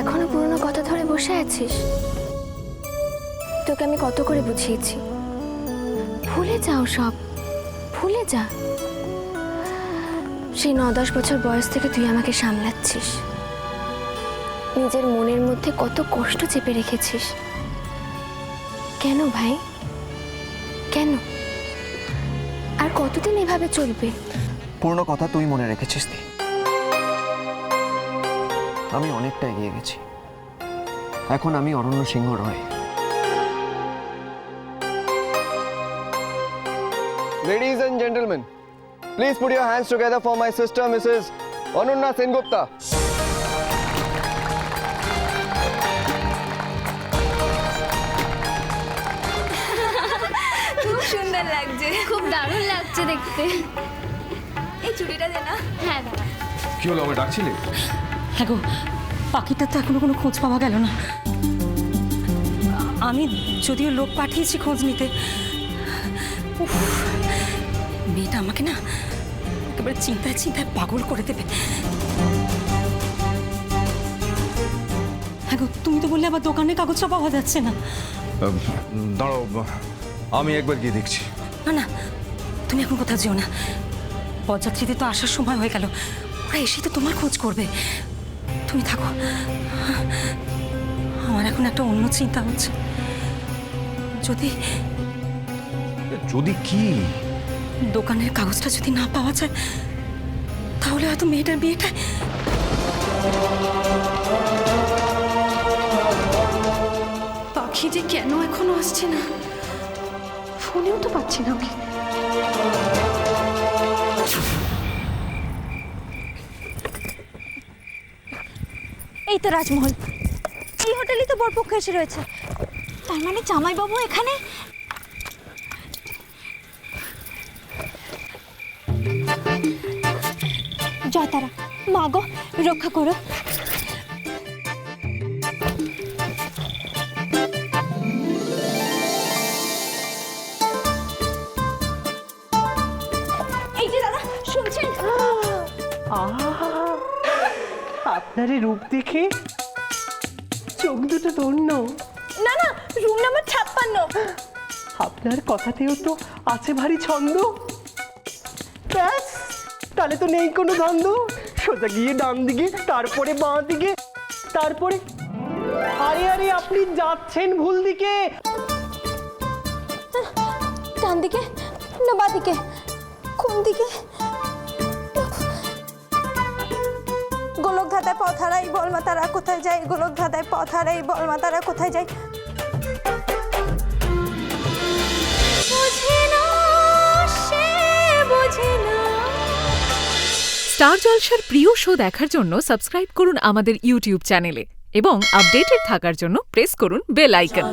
এখনও পুরনো কথা ধরে বসে আছিস? তোকে আমি কত করে বুঝিয়েছি। ভুলে যাও সব। ভুলে যা। সেই ন দশ বছর বয়স থেকে তুই আমাকে সামলাচ্ছিস। নিজের মনের মধ্যে কত কষ্ট চেপে রেখেছিস। কেন ভাই? কেন? আর কতদিন এভাবে চলবে? পুরনো কথা তুই মনে রেখেছিস দি আমি অনেকটা এগিয়ে গেছি এখন আমি অরণ্য সিংহ রয় Ladies and gentlemen, please put your hands together for my sister, Mrs. Anunna Sengupta. খুব সুন্দর লাগছে খুব দারুণ লাগছে দেখতে এই চুড়িটা দে না হ্যাঁ দাঁড়া কি হলো আমায় ডাকছিলে হ্যাঁ গো পাখিটার তো এখনও কোনো খোঁজ পাওয়া গেল না। আমি যদিও লোক পাঠিয়েছি খোঁজ নিতে উফ, মেয়েটা আমাকে না একেবারে চিন্তায় চিন্তায় পাগল করে দেবে। হ্যাঁ গো তুমি তো বললে আবার দোকানে কাগজটা পাওয়া যাচ্ছে না। দাঁড়াও আমি একবার গিয়ে দেখছি। না না তুমি এখন কোথাও যেও না। বরযাত্রীদের তো আসার সময় হয়ে গেল ওরা এসেই তো তোমার খোঁজ করবে। তুমি থাকো। আমার এখন একটা অন্য চিন্তা হচ্ছে। যদি যদি কি? দোকানের কাগজটা যদি না পাওয়া যায় তাহলে হয়তো মেয়েটার বিয়েটা পাখি যে কেন এখনও আসছে না ফোনেও তো পাচ্ছি না ওকে। এই তো রাজমহল। এই হোটেলই তো বরপক্ষ এসে রয়েছে। তার মানে জামাইবাবু এখানে? জয় তারা মা গো রক্ষা করো। এই যে দাদা, শুনছেন? আপনার এই রূপ দেখে চোখ দুটো ধন্য। না না রুম নাম্বার ছাপ্পান্ন। আপনার কথাতেও তো আছে ভারী ছন্দ। ব্যাস তাহলে তো নেই কোনো দ্বন্দ্ব। সোজা গিয়ে ডান দিকে তারপরে বাঁ দিকে তারপরে আরে আরে আপনি যাচ্ছেন ভুল দিকে। ডান দিকে না বাঁ দিকে? কোন দিকে? গোলক ধাঁধায় পথ হারাই বলমা তারা কোথায় যায়? গোলক ধাঁধায় পথ হারাই বলমা তারা কোথায় যায়? স্টার জলসার প্রিয় শো দেখার জন্য সাবস্ক্রাইব করুন আমাদের ইউটিউব চ্যানেলে এবং আপডেটেড থাকার জন্য প্রেস করুন বেল আইকন।